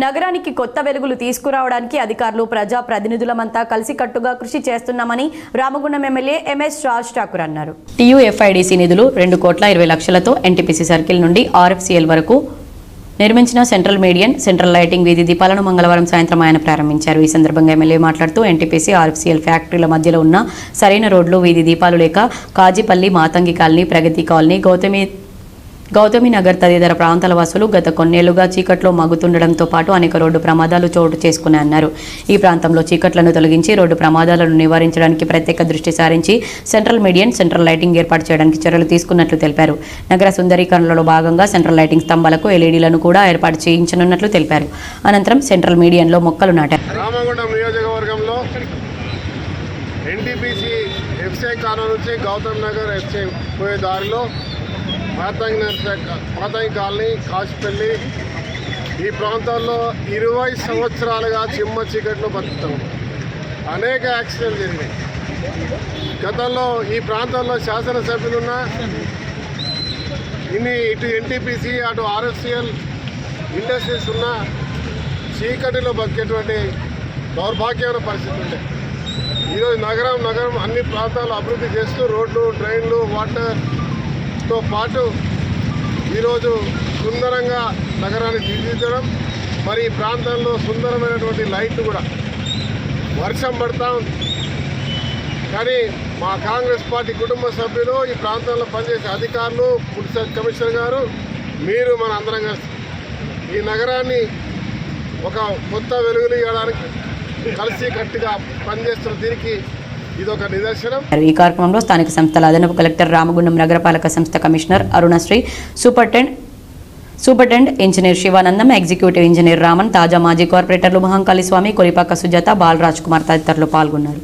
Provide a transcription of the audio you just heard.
నగరానికి కొత్త వెలుగులు తీసుకురావడానికి అధికారులు ప్రజా ప్రతినిధులమంతా కలిసికట్టుగా కృషి చేస్తున్నామని రామగుండం ఎమ్మెల్యే ఎంఎస్ రాజ్ ఠాకూర్ అన్నారు. టీయూఎఫ్ఐడిసి నిధులు రెండు కోట్ల ఇరవై లక్షలతో ఎన్టీపీసీ సర్కిల్ నుండి ఆర్ఎఫ్సిఎల్ వరకు నిర్మించిన సెంట్రల్ మీడియన్ సెంట్రల్ లైటింగ్ వీధి దీపాలను మంగళవారం సాయంత్రం ఆయన ప్రారంభించారు. ఈ సందర్భంగా ఎమ్మెల్యే మాట్లాడుతూ ఎన్టీపీసీ ఆర్ఎఫ్సీఎల్ ఫ్యాక్టరీల మధ్యలో ఉన్న సరైన రోడ్లు వీధి దీపాలు లేక కాజీపల్లి మాతంగి కాలనీ ప్రగతి కాలనీ గౌతమి గౌతమి నగర్ తదితర ప్రాంతాల వాసులు గత కొన్నేళ్ళుగా చీకట్లో మగుతుండడంతో పాటు అనేక రోడ్డు ప్రమాదాలు చోటు చేసుకున్నాయన్నారు ఈ ప్రాంతంలో చీకట్లను తొలగించి రోడ్డు ప్రమాదాలను నివారించడానికి ప్రత్యేక దృష్టి సారించి సెంట్రల్ మీడియన్ సెంట్రల్ లైటింగ్ ఏర్పాటు చేయడానికి చర్యలు తీసుకున్నట్లు తెలిపారు. నగర సుందరీకరణలో భాగంగా సెంట్రల్ లైటింగ్ స్తంభాలకు ఎల్ఈడీలను కూడా ఏర్పాటు చేయించనున్నట్లు తెలిపారు. అనంతరం సెంట్రల్ మీడియన్లో మొక్కలు నాటారు. ఎన్టీపీసీ ఎఫ్సీఐ కాలం నుంచి గౌతమ్ నగర్ ఎఫ్సీఐ పోయే దారిలో మాతంగి నర్స- కాలనీ కాసిపల్లి ఈ ప్రాంతాల్లో ఇరవై సంవత్సరాలుగా చిమ్మ చీకట్లో బతుకుతాం. అనేక యాక్సిడెంట్లు జరిగినాయి. గతంలో ఈ ప్రాంతాల్లో శాసనసభ్యులున్న ఇన్ని ఇటు ఎన్టీపీసీ అటు ఆర్ఎఫ్సిఎల్ ఇండస్ట్రీస్ ఉన్న చీకటిలో బతికేటువంటి దౌర్భాగ్యమైన పరిస్థితి ఉండే. ఈరోజు నగరం నగరం అన్ని ప్రాంతాలు అభివృద్ధి చేస్తూ రోడ్లు డ్రైన్లు తో పాటు ఈరోజు సుందరంగా నగరాన్ని తీర్చిదిద్దడం మరి ఈ ప్రాంతంలో సుందరమైనటువంటి లైట్లు కూడా వర్షం పడతా ఉంది. కానీ మా కాంగ్రెస్ పార్టీ కుటుంబ సభ్యులు ఈ ప్రాంతంలో పనిచేసే అధికారులు పులిస్ కమిషనర్ గారు మీరు మన అందరం కలిసి ఈ నగరాన్ని ఒక కొత్త వెలుగులు ఇవ్వడానికి కలిసి కట్టుగా పనిచేస్తున్న దీనికి నిదర్శనం. ఈ కార్యక్రమంలో స్థానిక సంస్థల అదనపు కలెక్టర్ రామగుండం నగరపాలక సంస్థ commissioner Arunashri superintend superintendent engineer Sivanandam executive engineer Raman తాజా మాజీ కార్పొరేటర్లు మహంకాళి స్వామి కొలిపాక సుజాత బాలరాజ్ కుమార్ తదితరులు పాల్గొన్నారు.